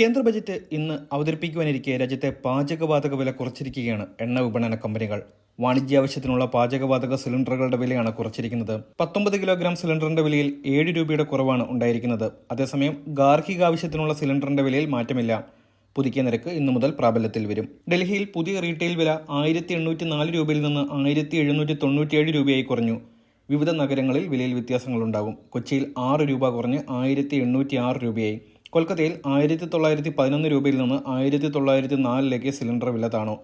കേന്ദ്ര ബജറ്റ് ഇന്ന് അവതരിപ്പിക്കുവാനിരിക്കെ രാജ്യത്തെ പാചകവാതക വില കുറച്ചിരിക്കുകയാണ് എണ്ണ വിപണന കമ്പനികൾ. വാണിജ്യാവശ്യത്തിനുള്ള പാചകവാതക സിലിണ്ടറുകളുടെ വിലയാണ് കുറച്ചിരിക്കുന്നത്. പത്തൊമ്പത് കിലോഗ്രാം സിലിണ്ടറിന്റെ വിലയിൽ ഏഴ് രൂപയുടെ കുറവാണ് ഉണ്ടായിരിക്കുന്നത്. അതേസമയം ഗാർഹിക ആവശ്യത്തിനുള്ള സിലിണ്ടറിന്റെ വിലയിൽ മാറ്റമില്ല. പുതുക്കിയ നിരക്ക് ഇന്നു മുതൽ പ്രാബല്യത്തിൽ വരും. ഡൽഹിയിൽ പുതിയ റീറ്റെയിൽ വില ആയിരത്തി എണ്ണൂറ്റി നാല് രൂപയിൽ നിന്ന് ആയിരത്തി എഴുന്നൂറ്റി തൊണ്ണൂറ്റിയേഴ് രൂപയായി കുറഞ്ഞു. വിവിധ നഗരങ്ങളിൽ വിലയിൽ വ്യത്യാസങ്ങളുണ്ടാകും കൊച്ചിയിൽ ആറ് രൂപ കുറഞ്ഞ് ആയിരത്തി എണ്ണൂറ്റി ആറ് രൂപയായി. കൊൽക്കത്തയിൽ ആയിരത്തി തൊള്ളായിരത്തി പതിനൊന്ന് രൂപയിൽ നിന്ന് ആയിരത്തി തൊള്ളായിരത്തി നാലിലേക്ക് സിലിണ്ടർ വില താണു.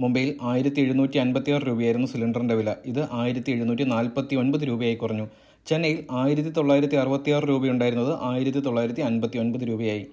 മുംബൈയിൽ ആയിരത്തി എഴുന്നൂറ്റി അൻപത്തി ആറ് രൂപയായിരുന്നു സിലിണ്ടറിന്റെ വില. ഇത് ആയിരത്തി എഴുന്നൂറ്റി നാൽപ്പത്തി ഒൻപത് രൂപയായി കുറഞ്ഞു. ചെന്നൈയിൽ ആയിരത്തി തൊള്ളായിരത്തി അറുപത്തി ആറ് രൂപയുണ്ടായിരുന്നത് ആയിരത്തി തൊള്ളായിരത്തി അൻപത്തി ഒൻപത് രൂപയായി.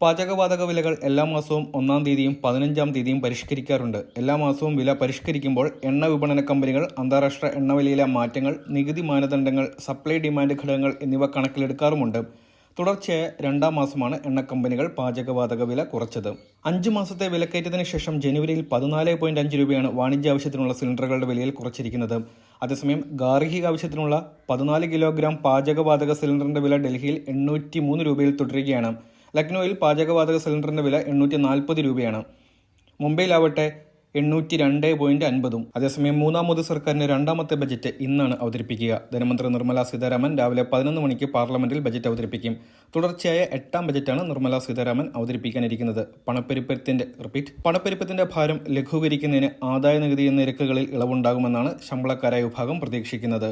പാചകവാതക വിലകൾ എല്ലാ മാസവും ഒന്നാം തീയതിയും പതിനഞ്ചാം തീയതിയും പരിഷ്കരിക്കാറുണ്ട്. എല്ലാ മാസവും വില പരിഷ്കരിക്കുമ്പോൾ എണ്ണ വിപണന കമ്പനികൾ അന്താരാഷ്ട്ര എണ്ണവിലയിലെ മാറ്റങ്ങൾ നികുതി മാനദണ്ഡങ്ങൾ സപ്ലൈ ഡിമാൻഡ് ഘടകങ്ങൾ എന്നിവ കണക്കിലെടുക്കാറുമുണ്ട്. തുടർച്ചയായ രണ്ടാം മാസമാണ് എണ്ണക്കമ്പനികൾ പാചകവാതക വില കുറച്ചത്. അഞ്ച് മാസത്തെ വിലക്കയറ്റത്തിന് ശേഷം ജനുവരിയിൽ പതിനാല് പോയിന്റ് അഞ്ച് രൂപയാണ് വാണിജ്യ ആവശ്യത്തിനുള്ള സിലിണ്ടറുകളുടെ വിലയിൽ കുറച്ചിരിക്കുന്നത്. അതേസമയം ഗാർഹിക ആവശ്യത്തിനുള്ള പതിനാല് കിലോഗ്രാം പാചകവാതക സിലിണ്ടറിന്റെ വില ഡൽഹിയിൽ എണ്ണൂറ്റി മൂന്ന് രൂപയിൽ തുടരുകയാണ്. ലക്നൌവിൽ പാചകവാതക സിലിണ്ടറിന്റെ വില എണ്ണൂറ്റി നാൽപ്പത് രൂപയാണ്. മുംബൈയിലാവട്ടെ എണ്ണൂറ്റി രണ്ട് പോയിന്റ് അൻപതും. അതേസമയം മൂന്നാം മോദി സർക്കാരിന്റെ രണ്ടാമത്തെ ബജറ്റ് ഇന്നാണ് അവതരിപ്പിക്കുക. ധനമന്ത്രി നിർമ്മല സീതാരാമൻ രാവിലെ പതിനൊന്ന് മണിക്ക് പാർലമെന്റിൽ ബജറ്റ് അവതരിപ്പിക്കും. തുടർച്ചയായ എട്ടാം ബജറ്റാണ് നിർമ്മല സീതാരാമൻ അവതരിപ്പിക്കാനിരിക്കുന്നത്. പണപ്പെരുപ്പത്തിന്റെ റിപ്പീറ്റ് പണപ്പെരുപ്പത്തിന്റെ ഭാരം ലഘൂകരിക്കുന്നതിന് ആദായ നികുതി നിരക്കുകളിൽ ഇളവുണ്ടാകുമെന്നാണ് ശമ്പളക്കാരായ വിഭാഗം പ്രതീക്ഷിക്കുന്നത്.